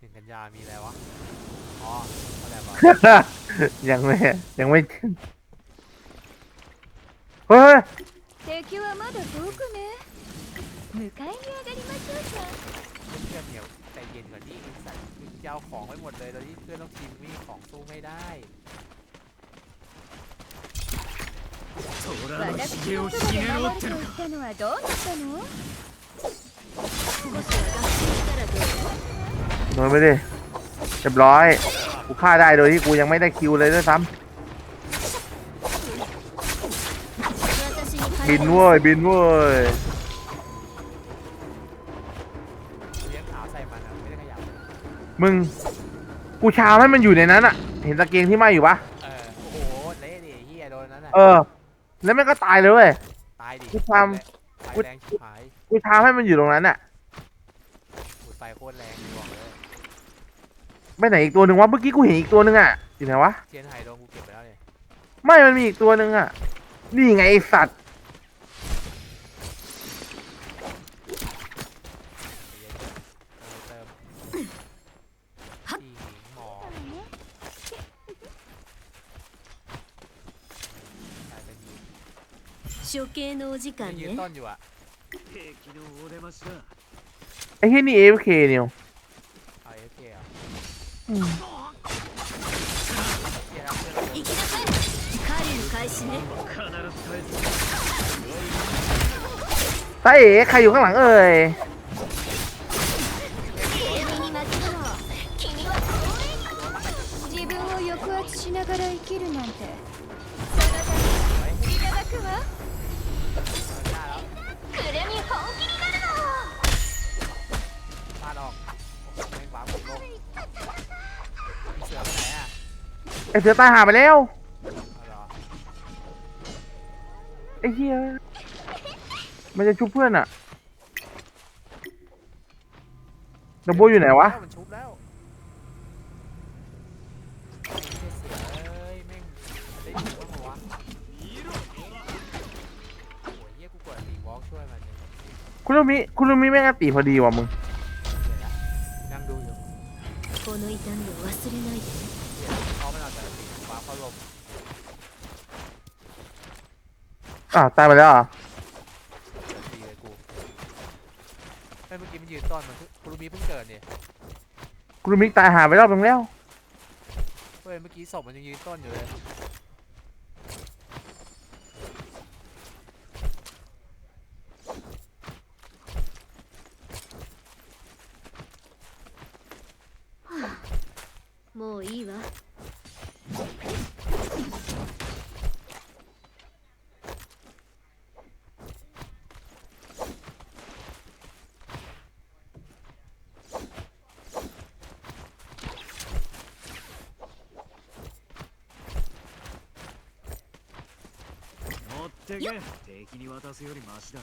หนึ่งกันยามีอะไรวะ อ๋ออะไรวะ ยังไม่ยังไม่ถึงเฮ้ย 敵はまだ遠くね迎えに上がりましょうか เพื่อนเหนียวใจเย็นกว่านี้ไอ้สัตว์มึงจะเอาของไว้หมดเลยตอนนี้เพื่อนต้องทีมมีของสู้ไม่ได้ 虎の私ひげをのそひばねろうってのかで守ると言ったのはどうなったの少しは学習したらどう โดนไปดิเรียบร้อย กูฆ่าได้โดยที่กูยังไม่ได้คิวเลยด้วยซ้私にำบินเว้ยบินเว้ยเลี้ยงขาวใส่มันอะไม่ได้ขยับมึง กูชามให้มันอยู่ในนั้นอะเห็นตะเกียงที่ไหม้อยู่ปะเออโอ้โหเละดิเฮียโดนนั้นอะเออ แล้วมันก็ตายเลยเว้ย ตายดิกูทำ ไฟแรงชิบหายกูชามให้มันอยู่ตรงนั้นอะหูไฟโคตรแรงบอกเลย ไปไหนอีกตัวหนึ่งวะ เมื่อกี้กูเห็นอีกตัวหนึ่งอะอยู่ไหนวะ เทียนไฮโดนกูเก็บไปแล้วเนี่ย ไม่ มันมีอีกตัวหนึ่งอะนี่ไงไอสัตว์ ใจเย็นๆเออเติมที่หมอใช่เป็นยืน 処刑のお時間 ยืน ね ต้นอยู่อะ 兵器のお出ましだ ไอ้ที่นี่ AFK เนี่ย เอาเอฟเคอะ อืม เฮียแล้วเพื่อน 行きなさい狩りの開始ね必ず返す ตาเอ๋ใครอยู่ข้างหลังเอ่ย ไอเสือตายหาไปแล้ว เอาเหรอ ไอ้เหี้ย มันจะชุบเพื่อนอะดับโบอยู่ไหนวะ มันชุบแล้วไอ้เหี้ยเสือเอ้ยแม่งได้ยินบ้างเหรอวะโอ้ยเหี้ยกูกดตีบล็อกช่วยมันเนี่ย คุณลูมิคุณลูมิแม่งอติพอดีว่ะมึง เดี๋ยวนะนั่งดูอยู่ この痛みを忘れないで ねเดี๋ยวเขาไม่เอาแต่ละตีฟ้าเขาลมอ่าวตายไปแล้วเหรอตีเลยกูไอ้ยเมื่อกี้มันยืนต้นมันคุรุมิเพิ่งเกิดเนี่ยคุณลูมิตายหาไปรอบนึงแล้วเฮ้ยเมื่อกี้ศพมันยังยืนต้นอยู่เลย てけ敵に渡すよりマシだ「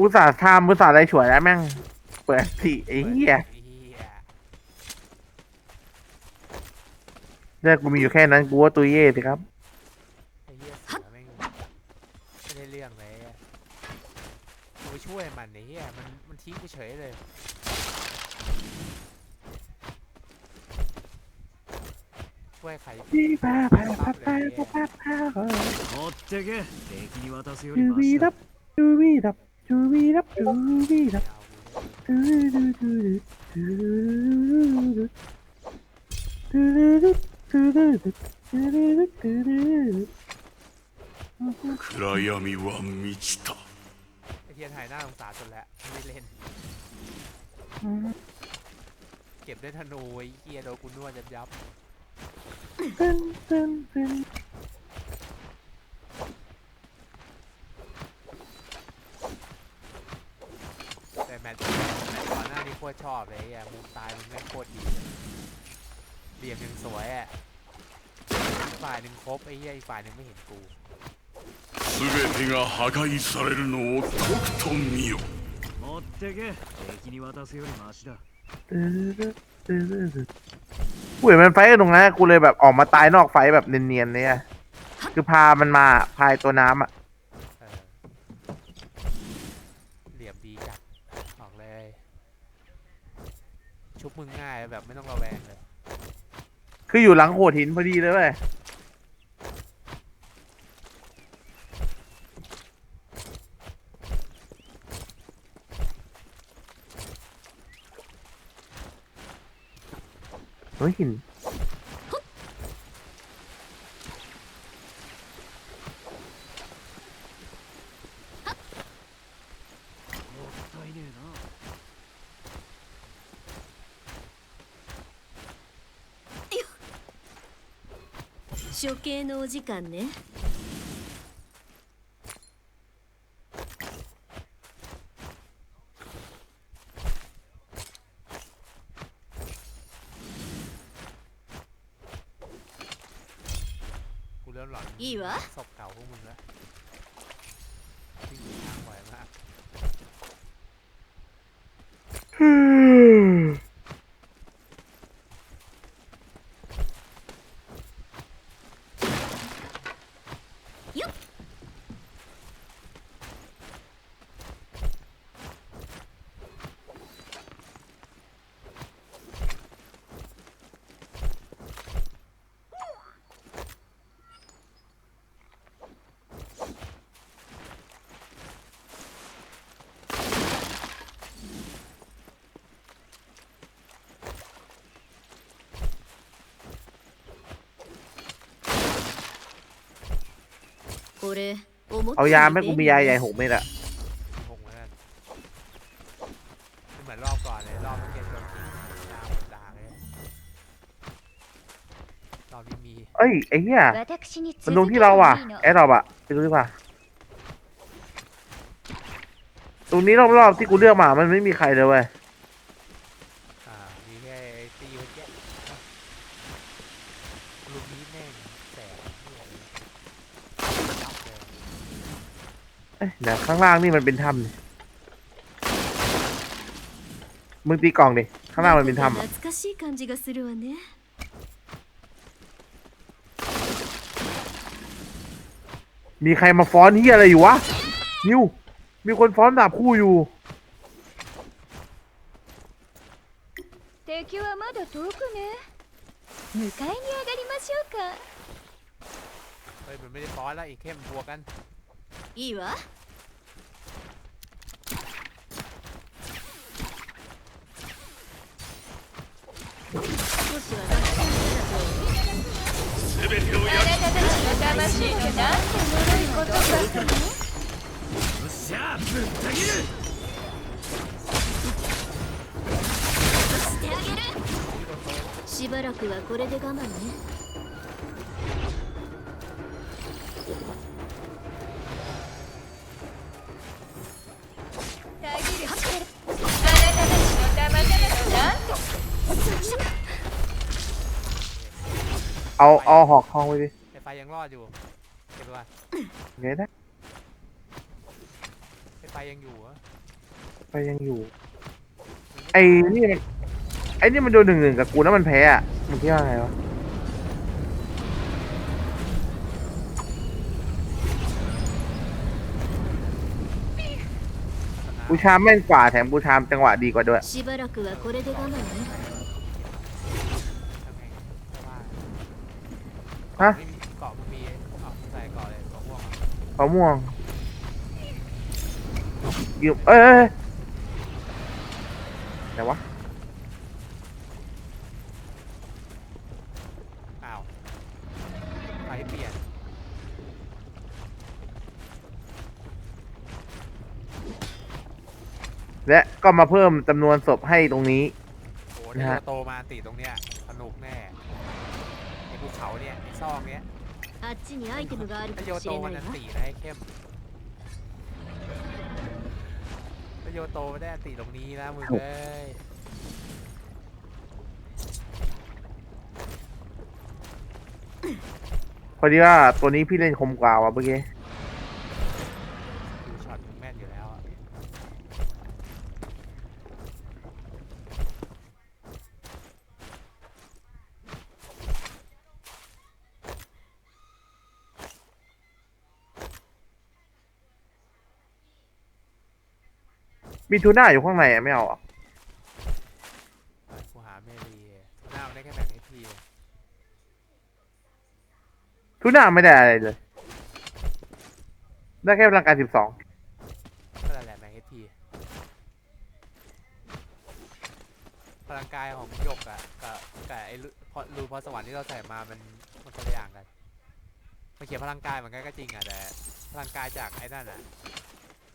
อุตส่าห์ทำอุตส่าห์อะไรฉวยแล้วแม่ง เปิดสิไอ้เหี้ย ไอ้เหี้ย เลือกกูมีอยู่แค่นั้นกูว่าตุยเย่สิครับ ช่วยมันไอ้เหี้ยมันมันทิ้งกูเฉยเลยช่วยใครปั๊บเลยไอ้เหี้ย 持ってけ敵に渡すより ดู マ วี シ ดั だ บดูวีดับดูวีดับดูวีดับ ไม่เอากูเลย ดูดูดูดูดูดูดูดูดูดูดูดู 暗闇は満ちた ไอ้ เทียนถ่ายหน้าสงสารจนแล้วไม่เล่น เก็บได้ธนูไอ้เกียโดนกูนวดยับยับตึ้นตึ้นตึ้นแต่แมตช์แมตช์ก่อนหน้านี้โคตรชอบเลยไอ้เหี้ยมุมตายมันแม่งโคตรดีเหลี่ยมยังสวยอะฝ่ายหนึ่งครบไอ้เหี้ยอีกฝ่ายหนึ่งไม่เห็นกู 全てが破壊されるのをとくと見よ持ってけ敵に渡すよりマシだ ตึ้น กูเห็นมันไฟท์กันตรงนั้นกูเลยแบบออกมาตายนอกไฟท์แบบเนียนๆเนี่ยคือพามันมาพายตัวน้ำอ่ะ เออเหลี่ยมดีจัดออกเลย ชุบมึงง่ายแบบไม่ต้องระแวงเลย คืออยู่หลังโขดหินพอดีเลยเว้ย เฮ้ยหิน もったいねえな処刑のお時間ね ศพเก่าพวกมึงแล้ว เอายาแม่กูมียาใหญ่หกเมตรอะหงแล้วเหมือนรอบก่อนเลยรอบเกมจนยิงดาวดาเลยรอบนี้มีเอ้ยไอ้เหี้ยมันลงที่เราอะแอดดราปอะไปดูดีกว่าตรงนี้รอบๆที่กูเลือกมา มันไม่มีใครเลยเว้ย เอ้ยเดี๋ยวข้างล่างนี่มันเป็นถ้ำนี่มึงตีกล่องดิ ข้างล่างมันเป็นถ้ำอะ 懐かしい感じがするわね มีใครมาฟ้อนเฮียอะไรอยู่วะ นิว มีคนฟ้อนดาบคู่อยู่ 敵はまだ遠くね迎えに上がりましょうか เฮ้ยมันไม่ได้ฟ้อนแล้วอีกเข้มบวกกัน いいわ 全てをやあなたたちの魂のなんて脆いことかよっしゃぶった切るしてあげるしばらくはこれで我慢ね。 เอาเอาหอกทองไปดิ ไอ้ไฟยังรอดอยู่เก็บไว้ก่อน เดี๋ยวนะ ไอ้ไฟยังอยู่เหรอ ไปยังอยู่ ไอ้นี่มันไอ้นี่มันโดนหนึ่งหนึ่งกับกูแล้วมันแพ้อะมึงคิดว่าไงวะ บูชาแม่นกว่าแถมบูชามจังหวะดีกว่าด้วย しばらくはこれで我慢ね ฮะ ไม่มีเกาะมึงมีเอาใส่เกาะเลยเกาะม่วงอะเขาม่วงอยู่เอ้ยเอ้ยเอ้ยไหนวะอ้าวไฟเปลี่ยนและก็มาเพิ่มจำนวนศพให้ตรงนี้ โอ้นะถ้าฮะโตมาตีตรงเนี้ยสนุกแน่ไอ้ ภูเขาเนี่ยไอ้ซอกเนี้ย あっちにアイテムがあるか ถ้าโย もし โต れ มั なんい อัน わ ตีนะไอ้เข้มถ้าโยโตไม่ได้อันตีตรงนี้นะมึงเอ้ย พอดีว่าตัวนี้พี่เล่นคมกว่าว่ะเมื่อกี้ มีทูน่าอยู่ข้างในอะไม่เอาอะกูหาเมลีทูน่ามันได้แค่แบ่งให้ทีทูน่าไม่ได้อะไรเลย ได้แค่พลังการสิบสองก็นั่นแหละแบ่งให้ทีพลังกายของหยกอะกับกับไอ้รูพอรูนพรสวรรค์ที่เราใส่มามันมันคนละอย่างกันมันเขียนพลังกายเหมือนกันก็จริงอะแต่พลังกายจากไอ้นั่นอะ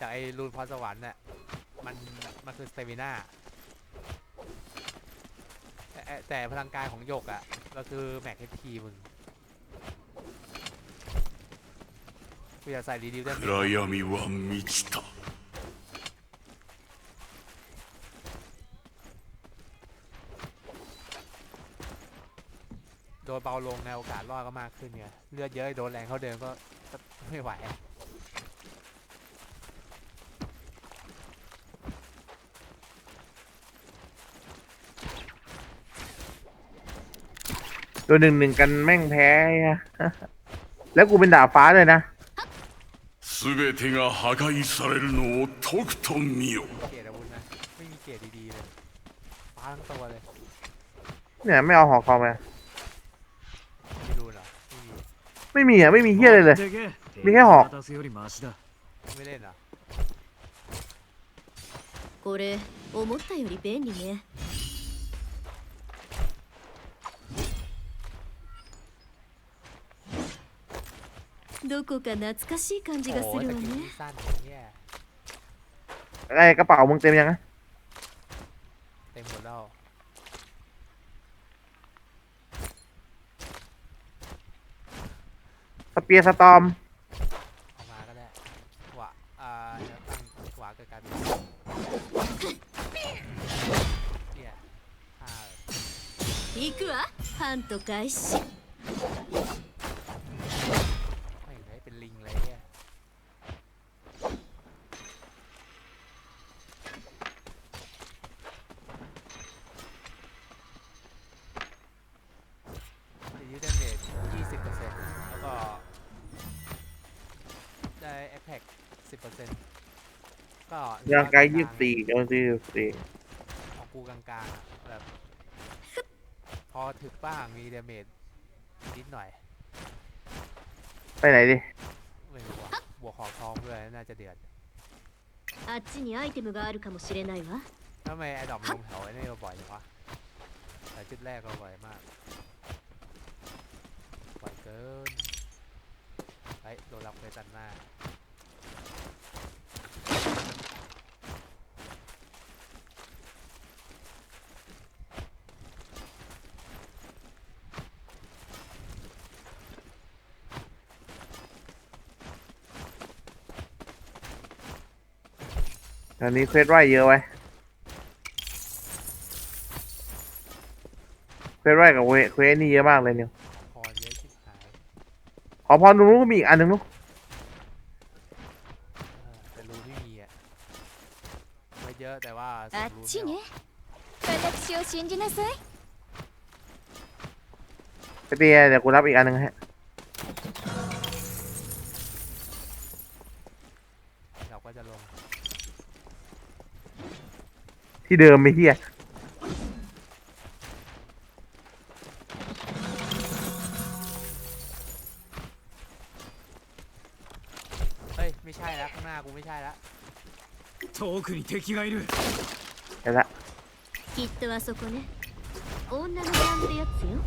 จากไอ้รูนพรสวรรค์น่ะ มันมันคือสเตมิน่าแต่แต่พลังกายของหยกอะก็คือแม็กเอทีมึงกูอยากใส่รีดิวได้ไหม 暗闇は満ちた โดนเบาลงในโอกาสรอดก็มากขึ้นไงเลือดเยอะโดนแรงเขาเดินก็ก็ไม่ไหว ตัวหนึ่งหนึ่งกันแม่งแพ้อะ แล้วกูเป็นดาบฟ้าเลยนะ 全てが破壊されるのをとくと見よ เกรดอาวุธนะไม่มีเกรดดีๆเลยฟ้าทั้งตัวเลย เนี่ยไม่เอาหอกคอมา ไม่รู้เหรอไม่มี ไม่มีอ่ะ ไม่มีเฮียอะไรเลย 持ってけ見けよ敵に渡すよりマシだ ไม่เล่นเหรอ これ思ったより便利ね どこか懐かしい感じがす โอ้ る ย わ แต่กิน ね ที่สั้นอย่างเงี้ย ไอ้กระเป๋ามึงเต็มยังไง เต็มหมดแล้ว สเปียร์สตอม เอามาก็ได้ขวาอ่าเดี๋ยวตั้งขวาเกิดการเป็นเนี่ยอ่า 行くわハント開始 10%ก็ ยางไกลยี่สิบสี่โดนสี่สิบสี่ ของกูกลางๆอะแบบ พอถึกบ้างมีดาเมจนิดหน่อย ไปไหนดิ ไม่รู้ว่าบวกของทองด้วยน่าจะเดือด あっちにアイテムがあるかもしれないわ ทำไมไอ้ดอกลงแถวไอ้นี่เราบ่อยจังวะแต่จุดแรกเราบ่อยมากบ่อยเกินเฮ้ยโดนรับเลยตันหน้า อนนี้เควสไหวเยอะไว้เควสไหวกับเวเควสนี่เยอะมากเลยเนี่ย พอเยอะชิบหาย ขอพรตรงนู้นก็มีอีกอันหนึ่งนู้น เออแต่รู้ไม่มีอ่ะไม่เยอะแต่ว่า あ ส่ง っ รู้ ち ไม่อ ね อก 私を信じなさい สเปียร์เดี๋ยวกูรับอีกอันหนึ่งให้ ที่เดิมไม่เฮีย เฮ้ยไม่ใช่แล้วข้างหน้ากูไม่ใช่แล้ว 遠くに敵がいる เห็นละ きっとあそこね女の版ってやつよ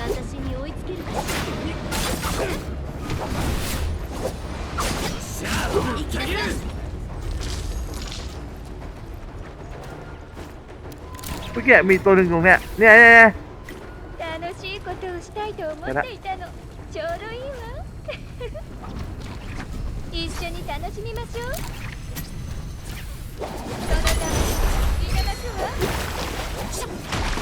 私に追いつけるかししゃあ行きなさい เมื่อกี้มีตัวหนึ่งตรงเนี้ยเนี่ยเนี่ยเนี่ย 楽しいことをしたいと思っていたのちょうどいいわ一緒に楽しみましょうそのためにいただくわ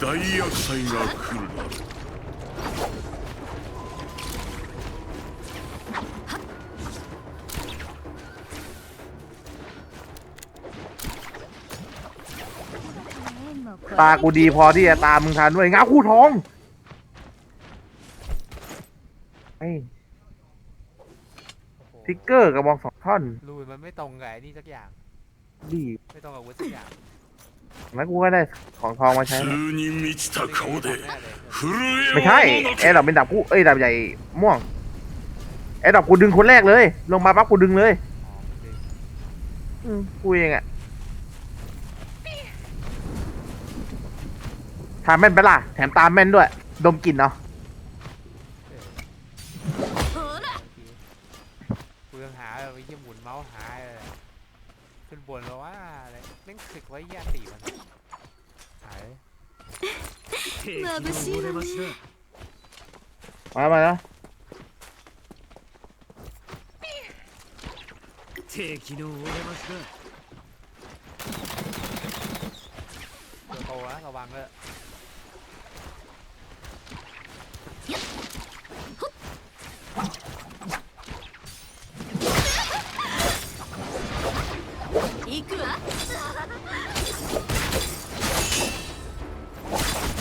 大厄災が来るだろう ตากูดีพอที่จะตามมึงทันด้วยง้าคู่ท้องไอ้ โอ้โห ทิกเกอร์กระบองสองท่อน รูนมันไม่ตรงกับไอ้นี่สักอย่าง ดี ไม่ตรงกับอาวุธสักอย่าง แล้วกูก็ได้ของทองมาใช้ 普通に満ちた顔で แน่เลย 震え ไม่ใช่ を物 ไอ้ดอกเป็นดาบกูเอ้ยดาบใหญ่ม่วงไอ้ดอกกูดึงคนแรกเลย ลงมาปั๊บกูดึงเลย อ๋อจริง อืมกูเองอะทำแม่นไปะล่ะ แถมตามแม่นด้วย ดมกลิ่นเนาะ ほら กูยังหาแบบไอ้เหี้ยหมุนเมาส์หาเลย ขึ้นบนแล้วว่าอะไรแม่งสึกไว้แย่ตีมันหาย 敵のお出ましだ มามาแล้ว 敵のお出ましだ ตัวโตนะระวังเลย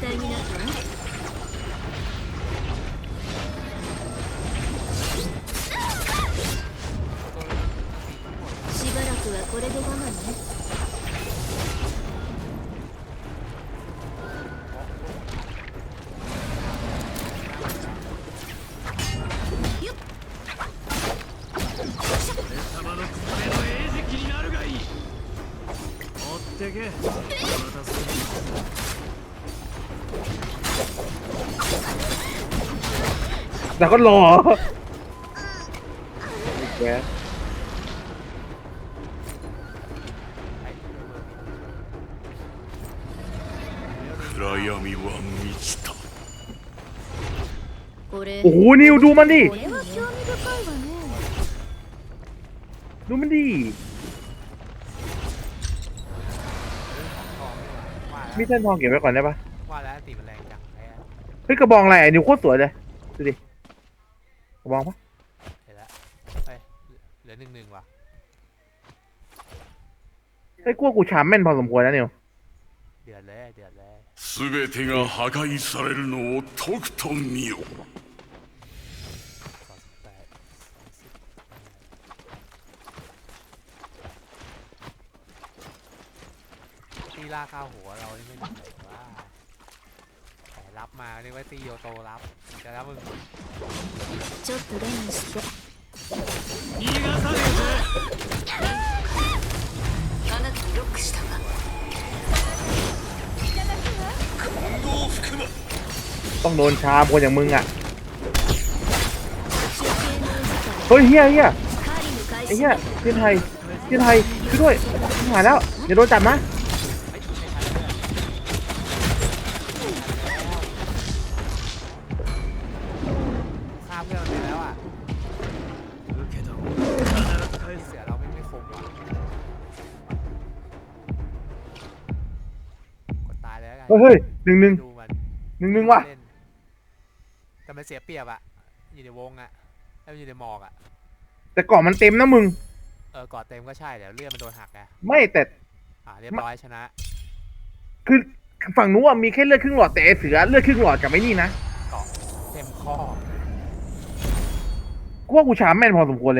態になったわしばらくはこれで我慢ね。 แต่ก็รอแก 暗闇は満ちたこれ โอ้โหนิวดูมันดิ これは興味深いわね ดูมันดิ ทองนี่หว่าว่า มี แล้ว เส้นทองเก็บไว้ก่อนได้ปะ ว่าแล้วตีมันแรงจังไอ้อะ เฮ้ยกระบองอะไรอ่ะนิวโคตรสวยเลย ดูดิ กระบองปะ เห็นแล้วเฮ้ยเหลือหนึ่งหนึ่งว่ะ เฮ้ยกูว่ากูชามแม่นพอสมควรนะนิว เดือดเลยเดือดเลย 全てが破壊されるのをとくと見よ สองสิบแปดสองสิบตีล่าข้าวหัวเรานี่ไม่รู้เลยว่าแต่ รับมาเรียกว่าตีโยโตรับจะรับมึง ちょっと我慢して逃がさねえぜあなたにロックしたわ ต้องโดนชามคนอย่างมึงอ่ะ 処刑のお時間 เฮ้ยเฮียเฮีย 狩りの開 ไอ้ 始 เฮียเทียนไทยเทียนไทยช่วยด้วยหายแล้วอย่าโดนจับนะ เลยแล้วกันเฮ้ยเฮ้ยหนึ่งหนึ่งดูมันหนึ่งหนึ่งว่ะ เล่นแต่มันเสียเปรียบอะอยู่ในวงอะแล้วมันอยู่ในหมอกอะแต่เกาะมันเต็มนะมึง เออกอดเต็มก็ใช่เดี๋ยวเลือดมันโดนหักไงไม่แต่อ่าเรียบร้อยชนะคือฝั่งนู้นอะมีแค่เลือดครึ่งหลอดแต่ไอ้เสือเลือดครึ่งหลอดกับไอ้นี่นะเกาะเต็มข้อ กูว่ากูชามแม่นพอสมควรเลยนะ